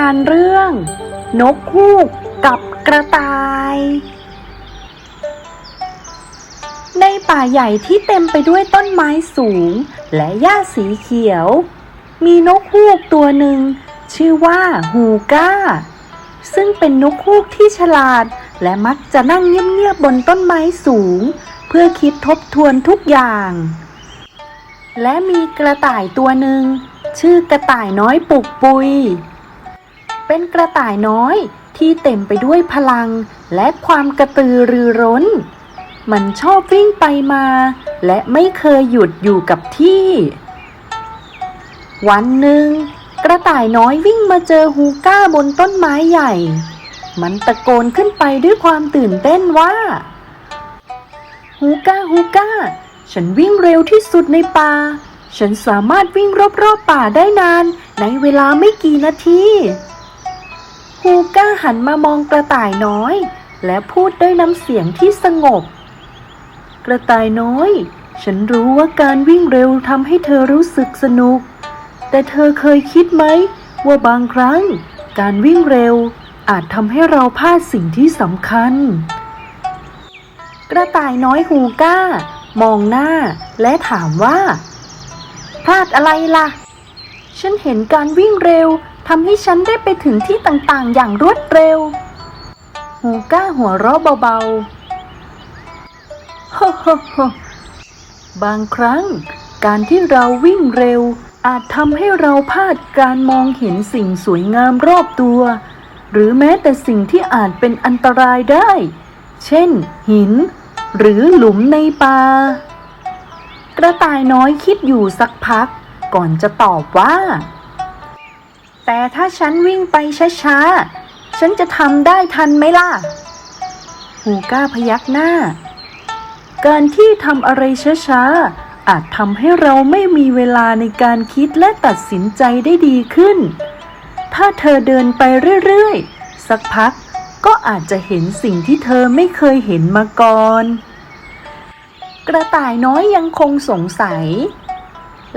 านเรื่อง นกฮูกกับกระต่าย ในป่าใหญ่ที่เต็มไปด้วยต้นไม้สูง และหญ้าสีเขียว มีนกฮูกตัวหนึ่ง ชื่อว่าฮูก้า ซึ่งเป็นนกฮูกที่ฉลาด และมักจะนั่งเงียบๆบนต้นไม้สูง เพื่อคิดทบทวนทุกอย่าง และมีกระต่ายตัวหนึ่งชื่อกระต่ายน้อยปุกปุย เป็นกระต่ายน้อยที่เต็มไปด้วยพลังและความกระตือรือร้น มันชอบวิ่งไปมา และไม่เคยหยุดอยู่กับที่ วันหนึ่ง กระต่ายน้อยวิ่งมาเจอฮูก้าบนต้นไม้ใหญ่ มันตะโกนขึ้นไปด้วยความตื่นเต้นว่าฮูก้าฮูก้า ฉันวิ่งเร็วที่สุดในป่า ฉันสามารถวิ่งรอบๆป่าได้นาน ในเวลาไม่กี่นาที ฮูก้าหันมามองกระต่ายน้อย และพูดด้วยน้ำเสียงที่สงบ กระต่ายน้อย ฉันรู้ว่าการวิ่งเร็วทำให้เธอรู้สึกสนุก แต่เธอเคยคิดไหม ว่าบางครั้ง การวิ่งเร็วอาจทำให้เราพลาดสิ่งที่สำคัญ กระต่ายน้อยฮูก้า มองหน้าและถามว่า พลาดอะไรล่ะ ฉันเห็นการวิ่งเร็ว ทำให้ฉันได้ไปถึงที่ต่างๆ อย่างรวดเร็ว ฮูก้าหัวเราะเบาๆฮ่ฮ่ฮ่บางครั้ง การที่เราวิ่งเร็ว อาจทำให้เราพลาดการมองเห็นสิ่งสวยงามรอบตัว หรือแม้แต่สิ่งที่อาจเป็นอันตรายได้ เช่น หิน หรือหลุมในป่ากระต่ายน้อยคิดอยู่สักพัก ก่อนจะตอบว่า แต่ถ้าฉันวิ่งไปช้าๆ ฉันจะทำได้ทันไหมล่ะ ฮูก้าพยักหน้า การที่ทำอะไรช้าๆ อาจทำให้เราไม่มีเวลาในการคิดและตัดสินใจได้ดีขึ้น ถ้าเธอเดินไปเรื่อยๆ สักพักก็อาจจะเห็นสิ่งที่เธอไม่เคยเห็นมาก่อน กระต่ายน้อยยังคงสงสัย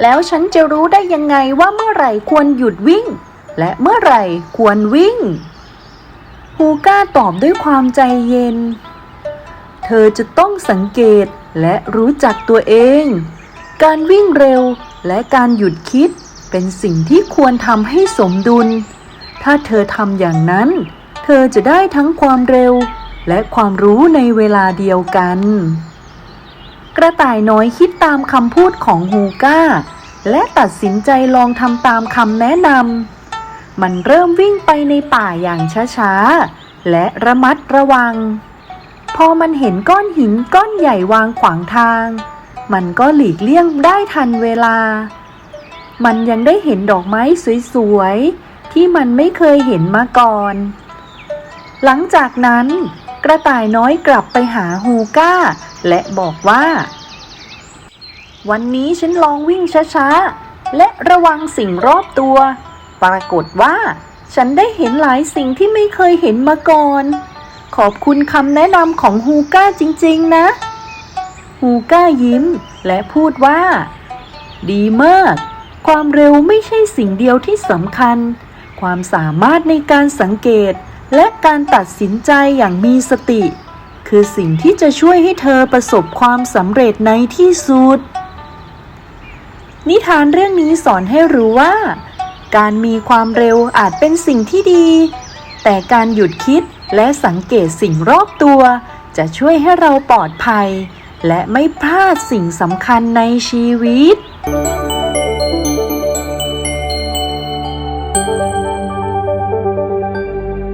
แล้วฉันจะรู้ได้ยังไงว่าเมื่อไหร่ควรหยุดวิ่ง และเมื่อไหร่ควรวิ่งฮูก้าตอบด้วยความใจเย็น เธอจะต้องสังเกตและรู้จักตัวเอง การวิ่งเร็วและการหยุดคิดเป็นสิ่งที่ควรทำให้สมดุล ถ้าเธอทำอย่างนั้น เธอจะได้ทั้งความเร็วและความรู้ในเวลาเดียวกัน กระต่ายน้อยคิดตามคำพูดของฮูก้า และตัดสินใจลองทำตามคำแนะนำ มันเริ่มวิ่งไปในป่าอย่างช้าๆ และระมัดระวัง พอมันเห็นก้อนหินก้อนใหญ่วางขวางทาง มันก็หลีกเลี่ยงได้ทันเวลา มันยังได้เห็นดอกไม้สวยๆ ที่มันไม่เคยเห็นมาก่อน หลังจากนั้นกระต่ายน้อยกลับไปหาฮูก้า และบอกว่า วันนี้ฉันลองวิ่งช้าๆ และระวังสิ่งรอบตัว ปรากฏว่า ฉันได้เห็นหลายสิ่งที่ไม่เคยเห็นมาก่อน ขอบคุณคำแนะนำของฮูก้าจริงๆนะ ฮูก้ายิ้มและพูดว่า ดีมาก ความเร็วไม่ใช่สิ่งเดียวที่สำคัญ ความสามารถในการสังเกตและการตัดสินใจอย่างมีสติ คือสิ่งที่จะช่วยให้เธอประสบความสำเร็จในที่สุด นิทานเรื่องนี้สอนให้รู้ว่า การมีความเร็วอาจเป็นสิ่งที่ดี แต่การหยุดคิดและสังเกตสิ่งรอบตัว จะช่วยให้เราปลอดภัย และไม่พลาดสิ่งสำคัญในชีวิต